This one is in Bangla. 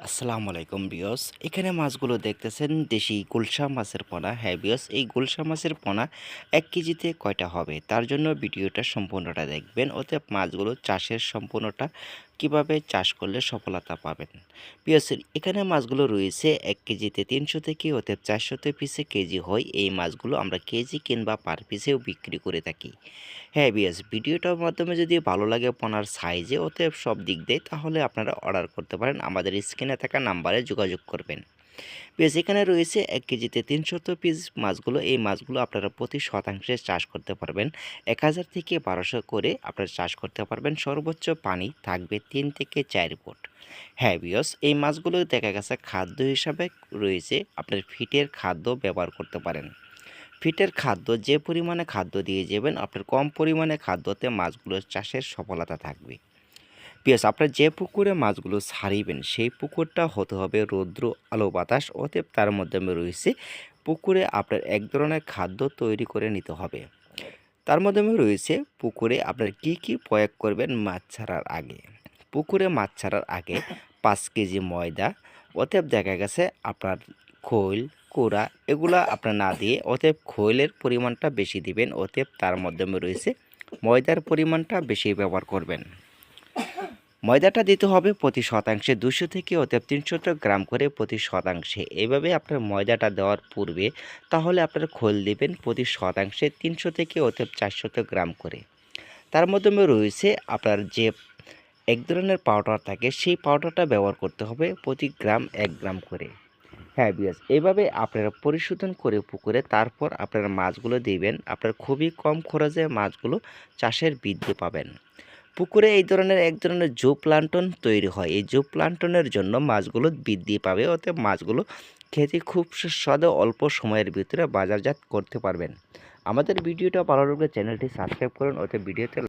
আসসালামু আলাইকুম বিয়স এখানে মাছগুলো দেখতেছেন দেশি গুলশা মাছের পোনা। হ্যাঁ বিয়স এই গুলশা মাছের পোনা এক কেজিতে কয়টা হবে? তার জন্য ভিডিওটা সম্পূর্ণটা দেখবেন। ওতে মাছগুলো চাষের সম্পূর্ণটা কীভাবে চাষ করলে সফলতা পাবেন? বিয়স এখানে মাছগুলো রয়েছে এক কেজিতে তিনশো থেকে ওতে চারশোতে পিসে কেজি হয়। এই মাছগুলো আমরা কেজি কিংবা পার পিসেও বিক্রি করে থাকি। হ্যাঁ বিএস ভিডিওটার মাধ্যমে যদি ভালো লাগে পোনার সাইজে ওতে সব দিক দেয়, তাহলে আপনারা অর্ডার করতে পারেন। আমাদের স্ক্রিনে থাকা নাম্বারে যোগাযোগ করবেন। বেশ এখানে রয়েছে এক কেজিতে তিনশত পিস। মাছগুলো, এই মাছগুলো আপনারা প্রতি শতাংশে চাষ করতে পারবেন। এক হাজার থেকে বারোশো করে আপনারা চাষ করতে পারবেন। সর্বোচ্চ পানি থাকবে তিন থেকে চার ফুট। হ্যাঁ বিয়স এই মাছগুলো দেখা গেছে খাদ্য হিসাবে রয়েছে। আপনার ফিটের খাদ্য ব্যবহার করতে পারেন। ফিটের খাদ্য, যে পরিমাণে খাদ্য দিয়ে যাবেন, আপনার কম পরিমাণে খাদ্যতে মাছগুলোর চাষের সফলতা থাকবে। পিয়াস আপনার যে পুকুরে মাছগুলো ছাড়িবেন, সেই পুকুরটা হতে হবে রৌদ্র, আলো, বাতাস, অতএব তার মাধ্যমে রয়েছে। পুকুরে আপনার এক ধরনের খাদ্য তৈরি করে নিতে হবে। তার মাধ্যমে রয়েছে পুকুরে আপনার কি কি প্রয়োগ করবেন মাছ ছাড়ার আগে। পুকুরে মাছ ছাড়ার আগে পাঁচ কেজি ময়দা, অতএব দেখা গেছে আপনার খৈল, কোড়া, এগুলা আপনার না দিয়ে অতএব খৈলের পরিমাণটা বেশি দিবেন, অতএব তার মাধ্যমে রয়েছে ময়দার পরিমাণটা বেশি ব্যবহার করবেন। ময়দাটা দিতে হবে প্রতি শতাংশে দুশো থেকে অতএব তিনশো গ্রাম করে প্রতি শতাংশে। এভাবে আপনার ময়দাটা দেওয়ার পূর্বে তাহলে আপনার খোল দিবেন প্রতি শতাংশে তিনশো থেকে অতএব চারশত গ্রাম করে। তার মাধ্যমে রয়েছে আপনার যে এক ধরনের পাউডার থাকে, সেই পাউডারটা ব্যবহার করতে হবে প্রতি গ্রাম এক গ্রাম করে। হ্যাঁ বিয়াস, এভাবে আপনারা পরিশোধন করে পুকুরে তারপর আপনারা মাছগুলো দিবেন। আপনার খুবই কম খরচে মাছগুলো চাষের বৃদ্ধি পাবেন। পুকুরে এই ধরনের এক ধরনের জো প্লান্টন তৈরি হয়। এই জো প্লান্টনের জন্য মাছগুলো বৃদ্ধি পাবে, অতএব মাছগুলো খেতে খুব সুস্বাদু অল্প সময়ের ভিতরে বাজারজাত করতে পারবেন। আমাদের ভিডিওটা ভালো লাগলে চ্যানেলটি সাবস্ক্রাইব করুন, অতএব ভিডিওতে